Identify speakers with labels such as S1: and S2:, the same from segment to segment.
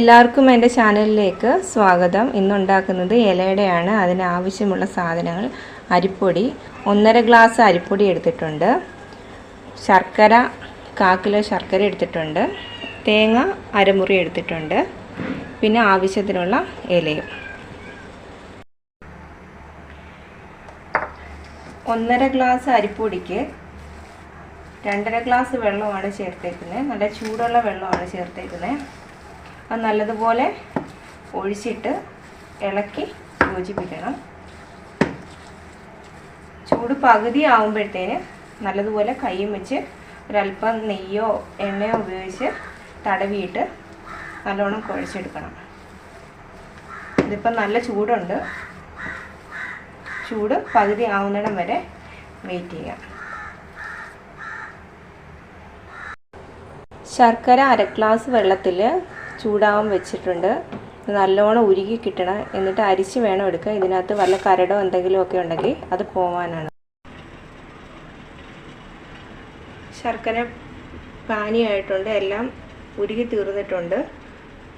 S1: എല്ലാവർക്കും എന്റെ ചാനലിലേക്ക് സ്വാഗതം. ഇന്നുണ്ടാക്കുന്നത് ഇലയുടെയാണ്. അതിനാവശ്യമുള്ള സാധനങ്ങൾ അരിപ്പൊടി. ഒന്നര ഗ്ലാസ് അരിപ്പൊടി എടുത്തിട്ടുണ്ട്. ശർക്കര കാ കിലോ ശർക്കര എടുത്തിട്ടുണ്ട്. തേങ്ങ അരമുറി എടുത്തിട്ടുണ്ട്. പിന്നെ ആവശ്യത്തിനുള്ള ഇലയും. ഒന്നര ഗ്ലാസ് അരിപ്പൊടിക്ക് രണ്ടര ഗ്ലാസ് വെള്ളമാണ് ചേർത്തേക്കുന്നത്. നല്ല ചൂടുള്ള വെള്ളമാണ് ചേർത്തേക്കുന്നത്. അത് നല്ലതുപോലെ ഒഴിച്ചിട്ട് ഇളക്കി യോജിപ്പിക്കണം. ചൂട് പകുതി ആകുമ്പോഴത്തേന് നല്ലതുപോലെ കൈയും വെച്ച് ഒരല്പം നെയ്യോ എണ്ണയോ ഉപയോഗിച്ച് തടവിയിട്ട് നല്ലോണം കുഴച്ചെടുക്കണം. ഇതിപ്പം നല്ല ചൂടുണ്ട്. ചൂട് പകുതി ആവുന്നിടം വരെ വെയിറ്റ് ചെയ്യാം ശർക്കര അര ഗ്ലാസ് വെള്ളത്തിൽ ചൂടാവാൻ വെച്ചിട്ടുണ്ട്. നല്ലോണം ഉരുകി കിട്ടണം. എന്നിട്ട് അരിച്ച് വേണം എടുക്കുക ഇതിനകത്ത് വല്ല കരടോ എന്തെങ്കിലും ഒക്കെ ഉണ്ടെങ്കിൽ അത് പോവാനാണ്. ശർക്കര പാനിയായിട്ടുണ്ട്. എല്ലാം ഉരുകി തീർന്നിട്ടുണ്ട്.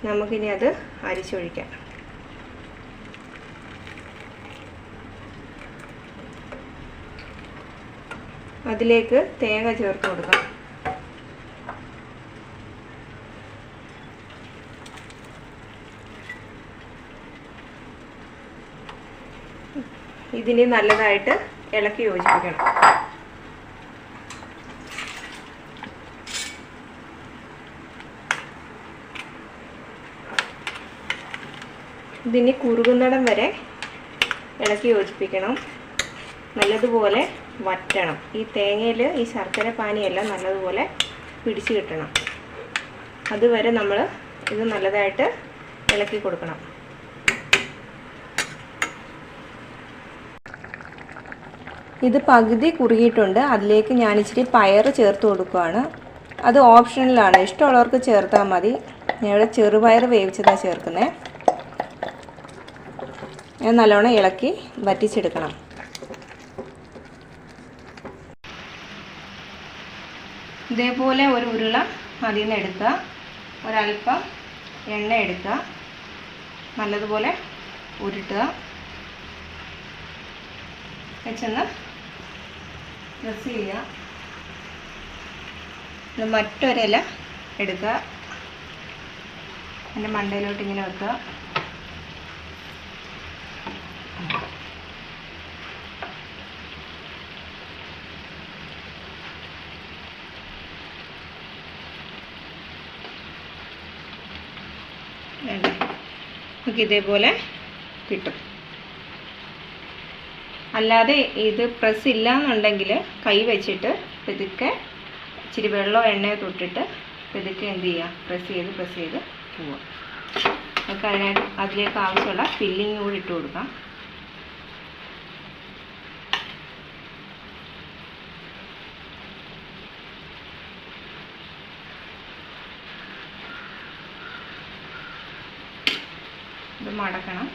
S1: നമുക്കിനി അത് അരിച്ചൊഴിക്കാം. അതിലേക്ക് തേങ്ങ ചേർത്ത് കൊടുക്കാം. ഇതിനെ നല്ലതായിട്ട് ഇളക്കി യോജിപ്പിക്കണം. ഇതിനെ കുറുകുന്നിടം വരെ ഇളക്കി യോജിപ്പിക്കണം. നല്ലതുപോലെ വറ്റണം. ഈ തേങ്ങയിൽ ഈ ശർക്കര പാനിയെല്ലാം നല്ലതുപോലെ പിടിച്ചു കിട്ടണം. അതുവരെ നമ്മൾ ഇത് നല്ലതായിട്ട് ഇളക്കി കൊടുക്കണം. ഇത് പകുതി കുറുകിയിട്ടുണ്ട്. അതിലേക്ക് ഞാൻ ഇച്ചിരി പയർ ചേർത്ത് കൊടുക്കുകയാണ് അത് ഓപ്ഷണലാണ് ഇഷ്ടമുള്ളവർക്ക് ചേർത്താൽ മതി. ഞാൻ ഇവിടെ ചെറുപയർ വേവിച്ചതാണ് ചേർക്കുന്നത് ഞാൻ നല്ലോണം ഇളക്കി വറ്റിച്ചെടുക്കണം. ഇതേപോലെ ഒരു ഉരുള അതിൽ നിന്ന് എടുക്കുക. ഒരല്പം എണ്ണ എടുക്കുക. നല്ലതുപോലെ ഉരുട്ടുക. വെച്ചൊന്ന് പ്രസ് ചെയ്യുക മറ്റൊരില എടുക്കുക. അതിന്റെ മണ്ടയിലോട്ട് ഇങ്ങനെ വെക്കുക. ഇതേപോലെ കിട്ടും. അല്ലാതെ ഇത് പ്രസ് ഇല്ല എന്നുണ്ടെങ്കിൽ കൈ വെച്ചിട്ട് പെതുക്കെ ഇച്ചിരി വെള്ളമോ എണ്ണയോ തൊട്ടിട്ട് പെതുക്കെ എന്ത് ചെയ്യുക പ്രസ് ചെയ്ത് പ്രസ് ചെയ്ത് പോവുക. നമുക്ക് അതിനായിട്ട് അതിലേക്ക് ആവശ്യമുള്ള ഫില്ലിംഗ് കൂടി ഇട്ട് കൊടുക്കാം. ഇത് മടക്കണം.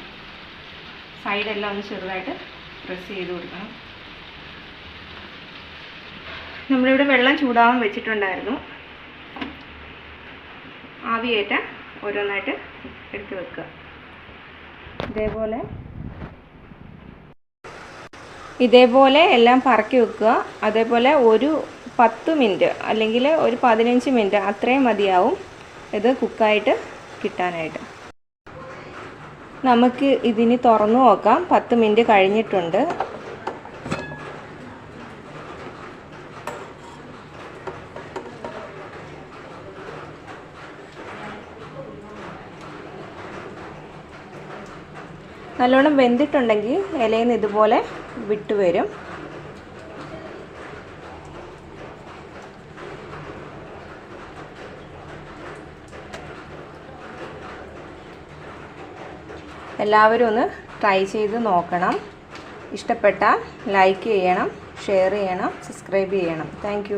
S1: സൈഡെല്ലാം ഒന്ന് ചെറുതായിട്ട് പ്രസ് ചെയ്ത് കൊടുക്കണം. നമ്മളിവിടെ വെള്ളം ചൂടാവാൻ വെച്ചിട്ടുണ്ടായിരുന്നു. ആവിയേറ്റ ഓരോന്നായിട്ട് എടുത്ത് വെക്കുക. ഇതേപോലെ. ഇതേപോലെ എല്ലാം പറക്കി വെക്കുക. അതേപോലെ ഒരു പത്ത് മിനിറ്റ് അല്ലെങ്കിൽ ഒരു പതിനഞ്ച് മിനിറ്റ് അത്രയും മതിയാവും ഇത് കുക്കായിട്ട് കിട്ടാനായിട്ട്. നമുക്ക് ഇതിന് തുറന്നു നോക്കാം. പത്ത് മിനിറ്റ് കഴിഞ്ഞിട്ടുണ്ട്. നല്ലോണം വെന്തിട്ടുണ്ടെങ്കിൽ ഇലയിൽ നിന്ന് ഇതുപോലെ വിട്ടുവരും എല്ലാവരും ഒന്ന് ട്രൈ ചെയ്ത് നോക്കണം. ഇഷ്ടപ്പെട്ട ലൈക്ക് ചെയ്യണം ഷെയർ ചെയ്യണം സബ്സ്ക്രൈബ് ചെയ്യണം. താങ്ക്